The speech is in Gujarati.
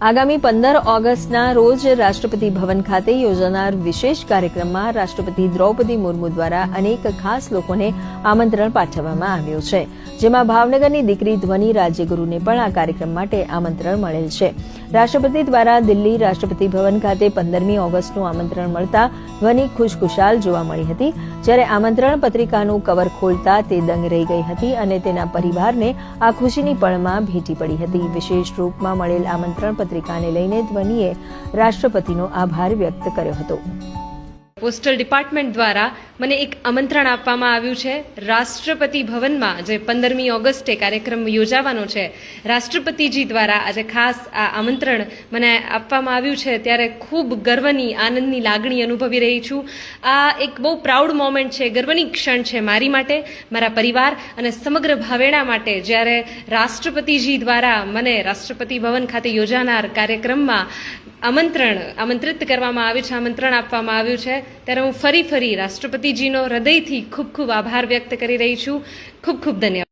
આગામી પંદર ઓગસ્ટના રોજ રાષ્ટ્રપતિ ભવન ખાતે યોજાનાર વિશેષ કાર્યક્રમમાં રાષ્ટ્રપતિ દ્રૌપદી મુર્મુ દ્વારા અનેક ખાસ લોકોને આમંત્રણ પાઠવવામાં આવ્યું છે. જેમાં ભાવનગરની દીકરી ધ્વની રાજ્યગુરુને પણ આ કાર્યક્રમ માટે આમંત્રણ મળેલ છે. રાષ્ટ્રપતિ દ્વારા દિલ્હી રાષ્ટ્રપતિ ભવન ખાતે પંદરમી ઓગસ્ટનું આમંત્રણ મળતા ધ્વનિ ખુશખુશાલ જોવા મળી હતી. જ્યારે આમંત્રણ પત્રિકાનું કવર ખોલતા તે દંગ રહી ગઈ હતી અને તેના પરિવારને આ ખુશીની પળમાં ભેટી પડી હતી. વિશેષ રૂપમાં મળેલ આમંત્રણ પત્રિકાને લઈને ધ્વનિએ રાષ્ટ્રપતિનો આભાર વ્યક્ત કર્યો હતો. પોસ્ટલ ડિપાર્ટમેન્ટ દ્વારા મને એક આમંત્રણ આપવામાં આવ્યું છે. રાષ્ટ્રપતિ ભવનમાં જે પંદરમી ઓગસ્ટે કાર્યક્રમ યોજાવાનો છે. રાષ્ટ્રપતિજી દ્વારા આજે ખાસ આ આમંત્રણ મને આપવામાં આવ્યું છે. ત્યારે ખૂબ ગર્વની, આનંદની લાગણી અનુભવી રહી છું. આ એક બહુ પ્રાઉડ મોમેન્ટ છે, ગર્વની ક્ષણ છે મારી માટે, મારા પરિવાર અને સમગ્ર ભાવેણા માટે. જ્યારે રાષ્ટ્રપતિજી દ્વારા મને રાષ્ટ્રપતિ ભવન ખાતે યોજાનાર કાર્યક્રમમાં આમંત્રણ, આમંત્રિત કરવામાં આવ્યું છે, આમંત્રણ આપવામાં આવ્યું છે. ત્યારે હું ફરી ફરી રાષ્ટ્રપતિજીનો હૃદયથી ખૂબ ખૂબ આભાર વ્યક્ત કરી રહી છું. ખૂબ ખૂબ ધન્યવાદ.